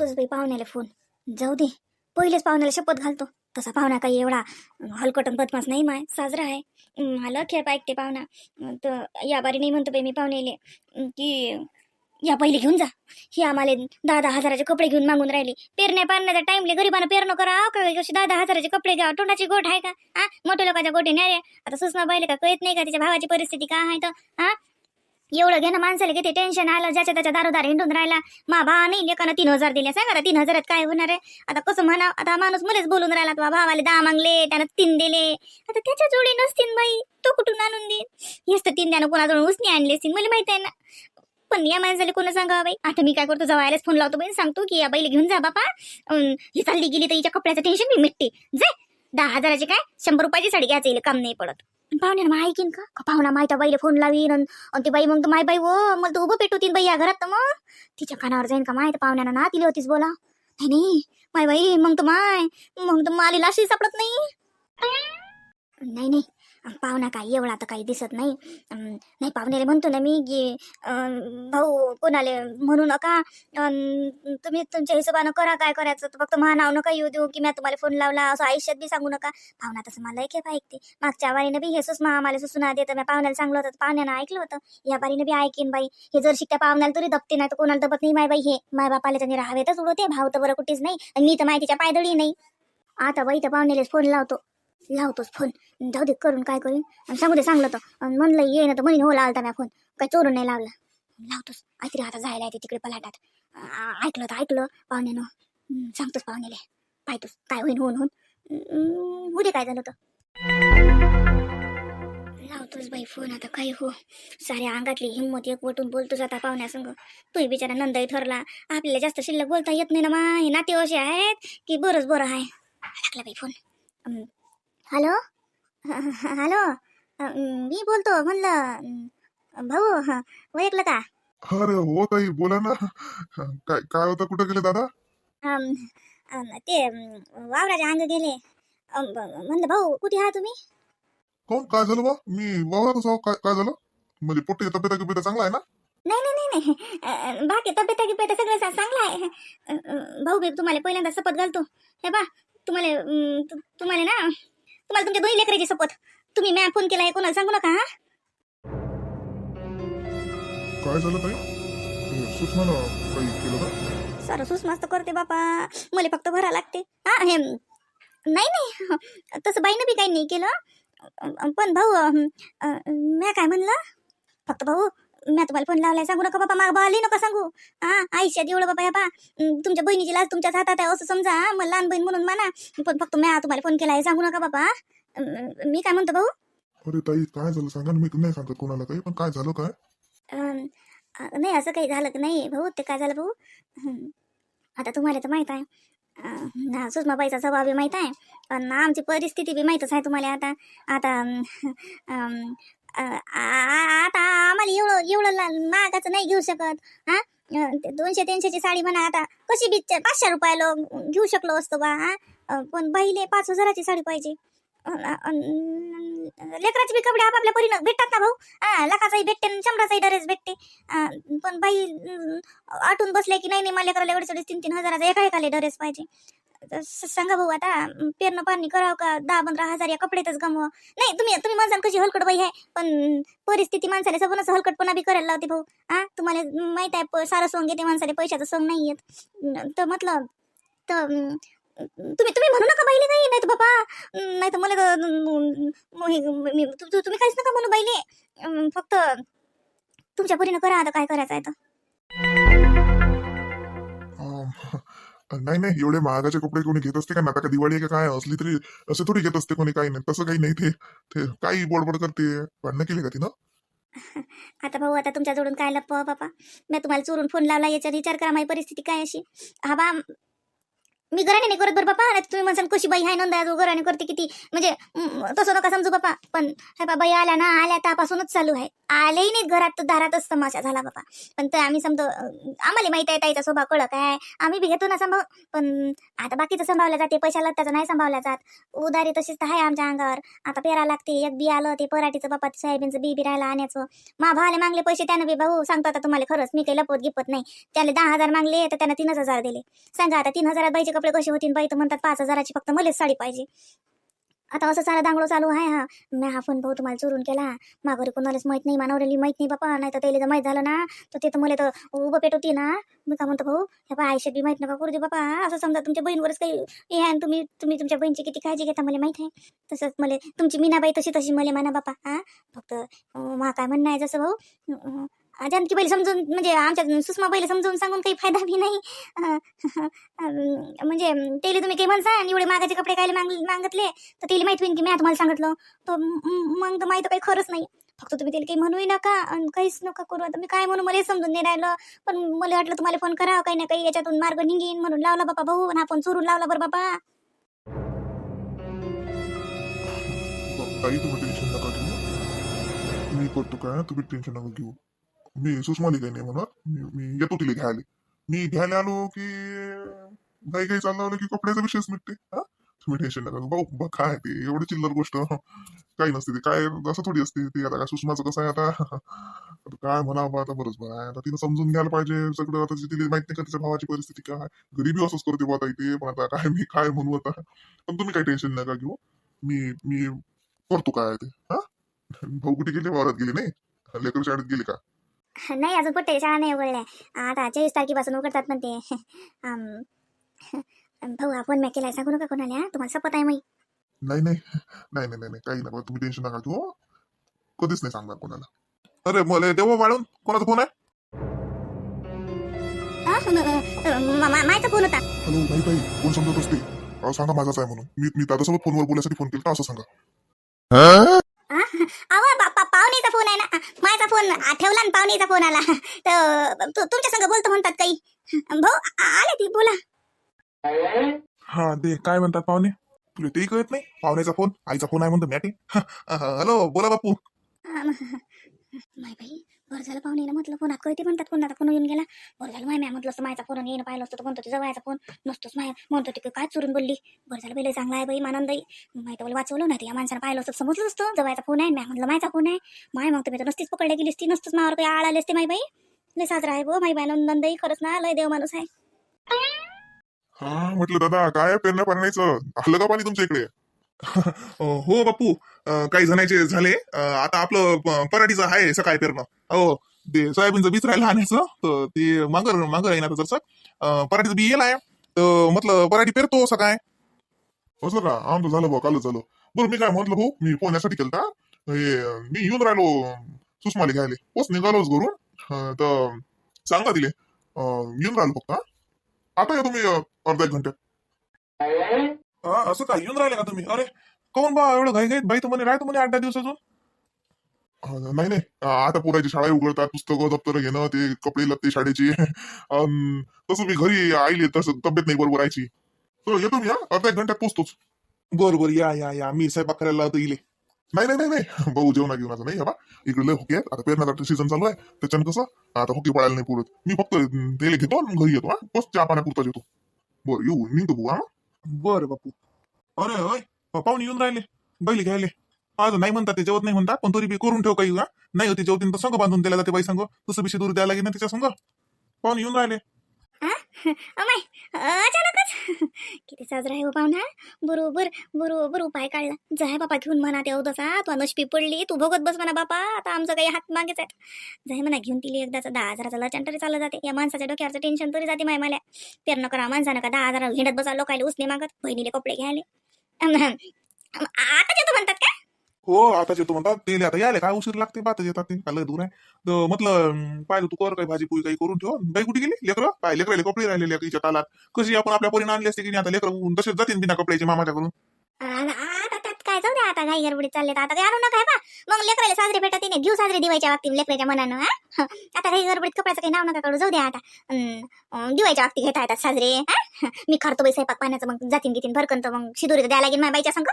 लावतोच बाई पाहुण्याला फोन जाऊ दे पहिलेच पाहुण्याला शपथ घालतो. तसा पाहुणा काही एवढा हलकटन बदमास नाही माय साजरा आहे. मला खेळ ऐकते पाहुणा. तर या बारी नाही म्हणतो बाई मी पाहुण्याले. की या पहिले घेऊन जा. ही आम्हाला दहा दहा हजाराचे कपडे घेऊन मागून राहिली. पेरण्या पारण्याचा टाइमले गरीबांना पेरणं करा. का कशी दहा दहा हजाराचे कपडे घ्या. तोंडाची गोठ आहे का? हा मोठ्या लोकांच्या गोटे न्यारे आता सुषमा बाईले का कळत नाही का? तिच्या भावाची परिस्थिती का आहे तर? हा एवढं घेणं माणसाला किती टेन्शन आलं ज्याच्या त्याच्या दारोदार हिंडून राहिला. मा भा नाही लेकानं तीन हजार दिले. सांगा ना तीन हजारात काय होणार आहे? आता कसं म्हणा आता माणूस मुलेच बोलून राहिला बा भावाले दहा मागले त्यानं तीन दिले. आता त्याच्या जोडी नसतील बाई. तो कुठून आणून देईन? हेच तर तीन त्यानं कोणाजवळ उसने आणले असतील मला माहीत आहे ना. पण या माणसाला कोण सांगा बाई? आता मी काय करतो जवायलाच फोन लावतो बाई सांगतो की या बैल घेऊन जा बापा. ही चालली गेली तर हिच्या कपड्याचं टेन्शन मी मिटते. जाय दहा हजाराची काय? शंभर रुपयाची साडी घ्यायचं हिला काम नाही पडत. पाहुण्याला मग ऐकीन का? का पाहुणा माहिती बाईला फोन लावीन आणि ती बाई मग माय बाई वो मला तर उभं पेटवतीन बाई या घरात तर मग. तिच्या कानावर जाईन का माहिती पाहुण्यानं ना तिला होतीच बोला. नाही नाही माय बाई मग तर माय मग तर माली अशी सापडत नाही. नाही नाही पाहुणा काही एवढा तर काही दिसत नाही. अं, नाही पाहुण्याला म्हणतो ना मी की अं, भाऊ कोणाले म्हणू नका. अं, तुम्ही तुमच्या हिशोबानं करा काय करायचं? फक्त महा नाव नका येऊ देऊ की मी तुम्हाला फोन लावला असं आयुष्यात बी सांगू नका. पाहुणा तसं मला एक ऐकते. मागच्या वारीनं बी हे सुषमा आम्हाला सुना देतं मी पाहुण्याला सांगलं होतं पाहुण्यानं ऐकलं होतं. या बारीनं बी ऐकीन बाई. हे जर शिकत्या पाहुण्याला तरी दबते नाही तर कोणाला दबत नाही माय बाई. हे माय बापाला त्यांनी राहावेतच उडवते भाव तर बरं कुठेच नाही. आणि मी तर माहितीच्या पायदळी नाही. आता बाई तर पाहुण्यालाच फोन लावतो. लावतोच फोन जाऊ दे करून काय करीन? आणि सांगू दे सांगलं तर. म्हणलं ये ना तर म्हणून हो लावला मी फोन काय चोरून नाही लावला. लावतोच काहीतरी आता जायला येते तिकडे पलाटात. ऐकलं तर ऐकलं पाहुण्यानं. सांगतोस सांगतोच पाहुण्याला. पाहतोच काय होईन होऊन होऊन. उद्या काय झालं तर? लावतोच बाई फोन आता काय हो. साऱ्या अंगातली हिंमत एक वटून बोलतोच आता पाहुण्यासंग. तू बिचारा नंदाई ठरला. आपल्याला जास्त शिल्लक बोलता येत नाही ना मा हे नाते असे आहेत की बरंच बरं आहे. लागला बाई फोन हॅलो? हॅलो? मी बोलतो म्हणलं भाऊ हं, ओळखलं का? अरे हो ताई बोला ना. काय काय होतं कुठं गेले दादा? ते वावराच्या अंग गेले. म्हणलं भाऊ कुठे आहात तुम्ही? कोण? काय झालं बा? मी वावरातच आहो. काय काय झालं? म्हणजे पोट्टी तब्येत गिब्येत चांगला आहे ना? नाही नाही नाही बाकी तब्येत गिब्येत सगळं चांगलं आहे. भाऊ बी तुम्हाला पहिल्यांदा शपथ घालतो. हे बा तुम्हाला तुम्हाला ना तुम्हाला तुमच्या दोन्ही लेकराची शपथ तुम्ही मॅ फोन केला आहे कोणाला सांगू नका हा? काय झालं ताई? सुषमानं काही केलं का? सारं सुसमास्त करते बापा. मला फक्त भरा लागते. हा हे नाही नाही. तसं बाईनं बी काही नाही केलं. पण भाऊ अं, अं, म्या काय म्हणलं? फक्त भाऊ म्या तुम्हाला फोन लावलाय सांगू नका बापा माग बाली नका सांगू. हा आयुष्यात एवढं बाबा या अं, तुमच्या बहिणीची लाज तुमच्याच हातात आहे असं समजा. मग लहान बहीण म्हणून म्हणा. पण फक्त म्या तुम्हाला फोन केलाय सांगू नका अं, मी काय म्हणतो भाऊ? अरे ताई काय झालं? सांगा मी नाही सांगत कोणाला काही पण काय झालं काय? नाही असं काही झालं नाही भाऊ ते काय झालं भाऊ. आता तुम्हाला तर माहीत आहे. अं, ना सुषमाबाईचा स्वभाव बी माहीत आहे पण आमची परिस्थिती बी माहीतच आहे तुम्हाला आता. आता आता आम्हाला एवढं एवढं ला- महागाचं नाही घेऊ शकत हा? ते दोनशे तीनशेची साडी म्हणा आता कशी बी पाचशे रुपयाला घेऊ शकलो असतो बा हा? पण बाईले पाच हजाराची साडी पाहिजे. लेकराचे बी कपडे आपापल्या परीनं भेटतात ना भाऊ? हा लाखाचाही भेटते आणि शंभराचाही ड्रेस भेटते. पण बाई अं, आटून बसले की नाही नाही मला लेकराला एवढे तीन तीन हजाराचा एका एकाले ड्रेस पाहिजे. सांगा भाऊ आता पेरणं पाणी करावं का? दहा पंधरा हजार या कपड्यातच गमव नाही तुम्ही तुम्ही माणसाला कशी हलकट बाई आहे पण परिस्थिती माणसाला सबनच हलकटपणा बी करायला लावते भाऊ. हा तुम्हाला माहीत आहे प- सारं सोंग येते माणसाला पैशाचं सोंग नाही येत तर म्हटलं तर तुम्ही तुम्ही म्हणू नका बाईले काही नाही तर बाबा नाही तर मला हे- मी- तुम्ही काहीच नका म्हणू बाईले. फक्त तुमच्या परीनं करा आता काय करायचं आहे तर. नाही नाही एवढे महागाचे कपडे कोणी घेत असते का? ना आता का दिवाळी आहे का? काय असली तरी असं थोडी घेत असते कोणी काही नाही. तसं काही नाही ते ते काही बडबड करते. भांडणं केली का तिनं आता भाऊ आता तुमच्या जोडून काय लपवा बापा मी तुम्हाला चोरून फोन लावला याच्यावर विचार करा माझी परिस्थिती काय अशी? हा बा मी घराने नाही करत बरं बापा. नाही तुम्ही म्हणसान कशी बाई आहे नंदा तू घराने करते किती? म्हणजे तसं नका समजू बापा. पण हे बा बाई आल्या ना आल्या त्यापासूनच चालू आहे. आलेही नाही घरात तर दारातच तमाशा झाला बापा. पण तर आम्ही समजा आम्हाला माहिती आहे ताईचा स्वभाव कळत आहे. आम्ही बी घेतो ना सांभाळ. पण आता बाकीचं सांभाळलं जाते पैशाला त्याचं नाही सांभाळलं जात. उदारी तशीच तर आहे आमच्या अंगावर. आता पेरा लागते एक बी आलं ते पराठीचं बापा सोयाबीनचं बी बी राहायला आणायचं. मा भाले मागले पैसे त्यानं बी भाऊ सांगतो आता तुम्हाला खरंच मी काही लपवत गिपत नाही. त्याला दहा हजार मागले तर त्यानं तीनच हजार दिले. सांगा आता तीन हजारात बाईचे कपडे कसे होतील बाई? तर म्हणतात पाच हजाराची फक्त मलाच साडी पाहिजे. आता असं सारा दांगडो चालू आहे हा. मी हा फोन भाऊ तुम्हाला चोरून केला. माघारी कोणालाच माहीत नाही मानवलेली माहीत नाही बापा. नाही तर त्याला जर माहीत झालं ना तर ते तर मला तर उभं पेट होती ना. मी का म्हणतो भाऊ हे बा आयुष्यात बी माहीत नका करू दे बापा. असं समजा तुमच्या बहीणवरच काही हे आहे आणि तुम्ही तुम्ही तुमच्या बहिणीची किती काळजी घेता मला माहीत आहे. तसंच मला तुमची मीनाबाई तशी तशी मला म्हणा बापा हा. फक्त मा काय म्हणणं आहे जसं भाऊ? जानकी बैल समजून म्हणजे आमच्या सुषमा बैल समजून सांगून काही फायदा बी नाही. म्हणजे त्याला तुम्ही काही म्हणसा आणि एवढे मागाचे कपडे काय माग मागितले तर त्याला माहीत होईन की मी तुम्हाला सांगितलं. तर मग तर माहीत काही खरंच नाही. फक्त तुम्ही त्याला काही म्हणूही नका आणि काहीच नका करू. आता मी काय म्हणू मला समजून नाही राहिलं. पण मला वाटलं तुम्हाला फोन करावं काही ना काही याच्यातून मार्ग निघीन म्हणून लावला बाबा भाऊ आणि आपण चोरून लावला बरं बाबा. काही तुम्ही टेन्शन नका घेऊ. मी करतो काय तुम्ही टेन्शन नका घेऊ. मी सुषमाली काही नाही म्हणत मी मी येतो तिला घ्यायला. मी घ्यायला आलो की काही काही चाललं आलं की कपड्याचा विषयच मिटते. हा? तुम्ही टेन्शन नका भाऊ बघ काय ते एवढी चिल्लर गोष्ट. काही नसते ते. काय असं थोडी असते ते. आता काय सुषमाचं कसं आहे आता? काय म्हणावं आता? आता बरं आहे. आता तिनं समजून घ्यायला पाहिजे सगळं. आता तिला माहीत नाही का तिच्या भावाची परिस्थिती काय गरीबी असंच करते बा ताई पण आता काय मी काय म्हणू आता? पण तुम्ही काही टेन्शन नका घेऊ. मी मी करतो काय ते. हा? भाऊ कुठे गेले? वावरात गेले नाही? लेकर शाळेत गेले का? नाही अजून कुठे शाळा नाही उघडल्या आता चोवीस तारखेपासून उघडतात पण ते अं, भाऊ आपण मी केलाय सांगू नका कोणाला? तुम्हाला सपत आहे माही नाही नाही. नाही नाही नाही नाही, काही नका तुम्ही टेन्शन नका घेऊ कधीच नाही सांगणार कोणाला. अरे मला देवा वाढून कोणाचा फोन आहे? मायचा फोन होता. हॅलो नाही ताई कोण समजत असते? सांगा माझाच आहे म्हणून. मी मी दादासोबत फोनवर बोलायसाठी फोन केला असं सांगा. अहो बाप्पा पा- फोन आहे ना माझा फोन आठवला ठेवला ना पाहुणीचा फोन आला तर तुमच्या संग बोलतो म्हणतात काही भाऊ आले ती बोला हा दे काय म्हणतात पाहुणे तुला तेही कळत नाही पाहुण्याचा फोन आईचा फोन आहे म्हणतो मॅटी हॅलो बोला बापू माय बाई बरं झालं पाहुणे ना म्हटलं फोनात कळते म्हणतात कोणाचा फोन येऊन गेला. बरं झालं माय म्हटलं असतं माझा फोन येणं पाहिलं असतं तर म्हणतो जवळचा फोन. नसतोच माय म्हणतो ते काय चुरून बोलली? बरं झालं पहिले चांगला आहे बाई मानंदाई माहिती बोल वाचवलं नाही या माणसानं पाहिलं असतं समजलं असतं जवळचा फोन आहे. मॅ म्हटलं माझा फोन आहे. माय मग तुम्ही तर नसतीच पकडल्या गेली असती नसतंच मावर काही आळ आली असते माय बाई. लय साजरा आहे बो माई बाई नंदनदाई खरंच ना लय देव माणूस आहे. हा म्हटलं दादा काय पेरणं पाण्याचं आलं का पाणी तुमच्या इकडे. हो बापू. अं, काही जणांचे झाले. अं, आता आपलं प- पराठीचं आहे सकाळी पेरणं. हो ते सोयाबीनचं बीच राहिलं आणायचं. तर ते मांगर मांगर आहे ना आता पराठीचं बी येईल आहे. तर म्हटलं पराठी पेरतो सकाळ. असं का आमचं झालं भाऊ कालच झालं. बरं मी काय म्हटलं भाऊ मी फोन यासाठी केलता. हे मी येऊन राहिलो सुषमाले घ्यायला. पोच निघालोच घरून. अं, तर सांगा तिले. अं, येऊन राहिलो फक्त हा? आता या तुम्ही अर्धा एक घंट्यात हा असं काय? येऊन राहिले का तुम्ही? अरे कोण बा एवढं घाई घाईत बाई तुम्हाला राहतो म्हणे आठ दहा दिवसातून नाही नाही. अं, आता पोराची शाळा उघडतात पुस्तकं दप्तर घेणं ते कपडे लत्ते शाळेची. अं, तसं मी घरी आईले तसं तब्येत नाही बरोबर आयची तर येतो मी हा. अर्धा एक घंट्यात पोचतोच. बरं बरं या या या. मी स्वयंपाक करायला लावतो इले. नाही नाही नाही नाही. भाऊ जेवणा घेऊन नाही बा. इकडे लय होके आहेत. आता पेरण्याचा सीझन चालू आहे. त्याच्यानं कसं? आता होकी पडायला नाही पुरत. मी फक्त तेले घेतो आणि घरी येतो हा. बस चहा पाण्यापुरता येतो बरं येऊ निघतो भाऊ हा बर बापू. अरे होय पाहुणे येऊन राहिले. बैल घ्यायले आज नाही म्हणतात ते जेवत नाही म्हणतात पण तरी बी करून ठेव काही नाही होती जेवतीन तर संघ बांधून दिला जाते बाई संघ. तसं बिशी दूर द्यायला लागेल ना त्याच्या संघ. पाहुणे येऊन राहिले. अचानक किती साजरा आहे हो पाहुणा? बरोबर बरोबर. उपाय काढला. जाय बापा घेऊन म्हणा ते तसा तू अनुष्पी पडली तू भोगत बस म्हणा बापा. आता आमचं काही हात मागेच आहे जाय म्हणा घेऊन तिला एकदाचा. दहा हजाराचा लचन तरी चाललं जाते. या माणसाच्या डोक्यावरचं टेन्शन तरी जाते माय मला पेरणं करा माणसानं का दहा हजार हिंडत बसा लोकायला उसने मागत बहिणीले कपडे घ्यायले. आता अम, आता म्हणतात का हो आता येतो म्हणतात ते आता यायला काय उशीर लागते बातच येतात ते. काय लय दूर आहे. तर म्हटलं अं, पाहिलं तू कर काही भाजी पोळी काही करून ठेव. बाई कुठे गेली? लेकरं? काय लेकराले कपडे राहिले लेकरीच्या तालात. कशी आपण आपल्या पोरीनं आणली असते की नाही आता लेकरं? तसेच जातील बिना कपड्याचे मामाच्या करून आता त्यात काय? जाऊ दे आता घाई गडबडीत चालले तर आता काय आणू नका बा मग लेकराला साजरे भेटत नाही. घेऊ साजरे दिवायच्या बाबतीत लेकराच्या मनानं हा? आता काही गडबडीत कपड्याचं काही नाव नका काढू. जाऊ द्या आता. दिवायच्या अं, बाबतीत घेता येतात साजरे मी खरतो बाई स्वयंपाक पाण्याचं मग जातीन घेतीन भरकन तर मग शिदुरी द्यायला लागेल माझ्या बाईच्या संग.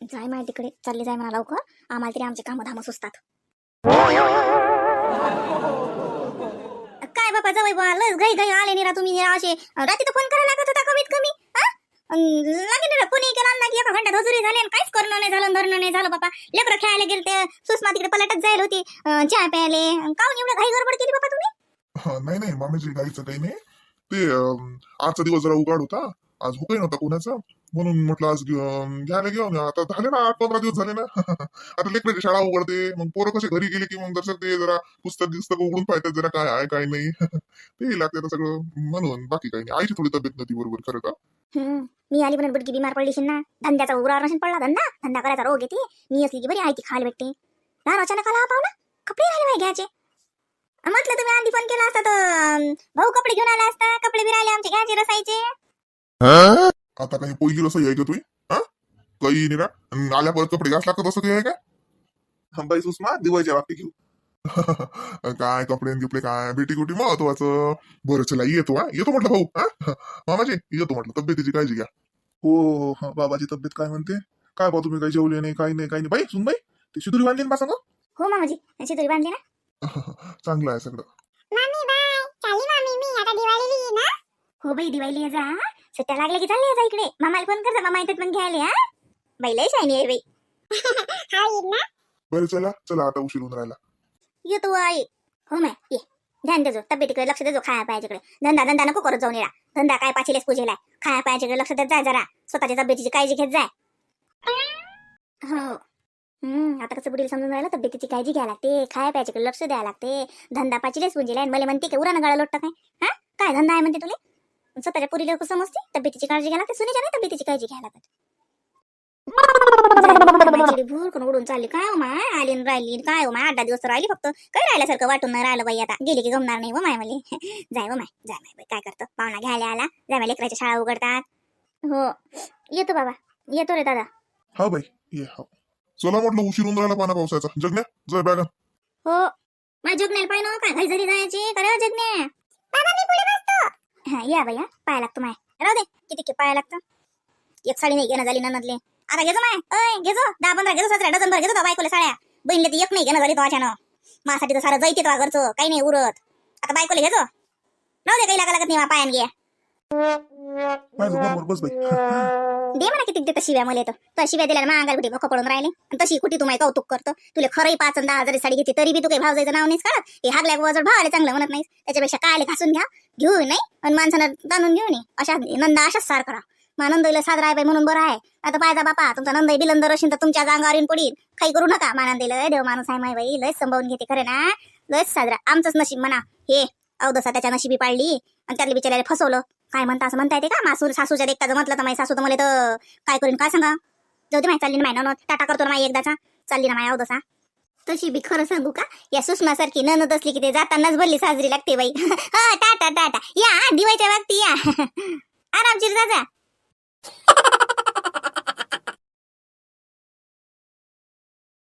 जाय माय तिकडे. चालले जाय म्हणा लवकर. आम्हाला तरी आमचे कामं धामं सुचतात. काय बापा जवळ बा लस घाई घाई आले निरा तुम्ही असे. रात्री तर फोन करायला लागत होता कमीत कमी लागेल ना कोणी केला ना की एका घंट्यात हजुरी झाली आणि काहीच करणं नाही झालं धरणं नाही झालं बापा. लेकरं खेळायला गेले ते सुषमा तिकडे पलटत जायला होती. चहा प्यायले. काऊन एवढं घाई गडबड केली बापा तुम्ही? नाही नाही मामीची गाईचं काही नाही. ते आजचा दिवस जरा उघाड होता. आज हुकही नव्हता कोणाचा? म्हणून म्हटलं आज घेऊन घ्यायला घेऊन. आता झाले ना आठ पंधरा दिवस झाले ना. आता लेकराची शाळा उघडते. मग पोरं कसे घरी गेले की मग दर्शक ते जरा पुस्तक गिस्तक उघडून पाहतात जरा काय आहे काय नाही. ते लागते सगळं म्हणून. बाकी काही नाही. आईची थोडी तब्येत नव्हती बरोबर खरं का? मी आली म्हणून बुडकी बिमार पडली ना. धंद्याचा उघडावर नसेल पडला धंदा. धंदा करायचा रोग येते मी असली की बरी आहे ती खायला भेटते. लहान अचानक आला पाहुणा? कपडे राहिले बाई घ्यायचे. अं, म्हटलं तुम्ही आधी फोन केला असता तर भाऊ कपडे घेऊन आला असता. कपडे बी राहिले आमचे घ्यायचे रसायचे. आता काही पहिली रसोई आहे का तुम्ही हा? काही निरा आल्या परत कपडे घास लागत असं आहे का? हा, बाई सुषमा दिवाळीच्या बाबतीत घेऊ. काय कपडे न गिपडे काय? बेटी कुटी महत्वाचं. बरं चला येतो हा? येतो म्हटलं भाऊ हा? मामाजी येतो म्हटलं. तब्येतीची काळजी घ्या. हो हो हा, बाबाची तब्येत काय म्हणते? काय बा तुम्ही काही जेवले नाही काही नाही काही नाही. बाई सुन बाई ती शिदुरी बांधली ना सांग हो? मामाजी अशी तरी बांधली ना. चांगलं आहे सगळं. मामी बाय. चालली मामी मी आता दिवाळीला ना हो? बाई दिवाळीला ये जा सुट्ट्या लागल्या की चालली जा इकडे? मामाला फोन कर जा मामा येतात मग घ्यायला हा? बाई लय शायनी आहे बाई. हा येईल ना. बरं चला. चला आता उशीर होऊन राहिला. येतो आई. हो माय. ये. ध्यान देजो तब्येतीकडे लक्ष देजो खाया पायाच्याकडे. धंदा धंदा नको करत जाऊन येणार धंदा काय पाचीलेच पूजेला खाया पायाच्याकडे लक्ष देत जाय जरा. स्वतःच्या तब्येतीची काळजी घेत जाय. हो. हम्म आता कसं बुडीला समजून राहिलं तब्येतीची काळजी घ्यायला लागते. खाया पायाच्याकडे लक्ष द्यायला लागते. धंदा पाचीलेच पूजेला आणि मला म्हणते की उरानं गाळा लोटतं काय? हा? काय धंदा आहे म्हणते तुला? स्वतःच्या पुरीला समजते. तब्येतीची काळजी घ्यायला लागते सुनीच्या नाही तब्येतीची काळजी लागते. भूर कोण उडून चालली. काय हो माय आली राहिली. काय हो माय आठ दहा दिवस तर राहिली फक्त. काय राहिल्यासारखं वाटून नाही राहिलं बाई आता? गेली की गमणार नाही हो माय मले. जाय हो माय जाय माय बाई. काय करतो? पाहुणा घ्यायला आला. जाय माय लेकराच्या शाळा उघडतात. हो. येतो बाबा. येतो रे दादा. हा बाई. ये हो. चला म्हटलं उशीर होऊन राहिला पाना पावसाचा. जगण्या जय बॅगा. हो. माझ्या जगण्याला पाहिजे ना काय घरी जरी जायची. करे जगण्या. बाबा मी पुढे बसतो हा या बाई हा पाया लागतो माय. राहू दे किती के पाया लागतं. एक साडी नाही घेणं झाली ननदले. आता घेजो माय. अय घेजो. दहा पंधरा घेजो सतरा डझन भर घेतो तो बायकोले साड्या. बहिणीला ती एक नाही घेणं झाली तो अचानक. माझ्यासाठी तर सारं जायते तो घरचं काही नाही उरत. आता बायकोले घेजो. राहू दे काही लागा लागत नाही मा पायान घ्या माझं बरोबर बस बाई. दे म्हणा किती देतं शिव्या मला येतं. तर शिव्या दिल्या ना अंगाल कुठे भोकं पडून राहिले? आणि तशी कुठे तुम्हाला कौतुक करतो? तुला खरंही पाच आणि दहा हजार साडी घेते तरी बी तू काही भाव जायचं नाव नाही काढत? हे हागल्या वजड भावाले चांगलं म्हणत नाही त्याच्यापेक्षा कायले घासून घ्या घेऊ नाही आणि माणसानं ताणून घेऊ नये अशा नंदा अशाच सार करा. मग नंदईला साजरा आहे बाई म्हणून बरं आहे. आता पायदा बापा तुमचा नंदई बिलंदर असेल तर तुमच्या अंगावर येऊन पडील काही करू नका. मानंदईला देव माणूस आहे माय बाई लयच संभावून घेते खरं ना. लयच साजरा. आमचंच नशीब म्हणा. हे अवदसा त्याच्या नशिबी पाडली आणि त्यातले बिचाराला फसवलं. काय म्हणता असं म्हणता येते का? मासूर सासूच्या देखता म्हटलं तर माझी सासू तर मला तर काय करीन काय सांगा? जाऊ दे माहिती चालली ना माय टाटा करतो ना माई एकदाचा. चालली ना माया अवदसा. तशी बी खरं सांगू का? या सुषमासारखी ननद असली की ते जातानाच भरली साजरी लागते बाई. हा टाटा टाटा. या दिवायच्या बाबती या. आरामशीर जा.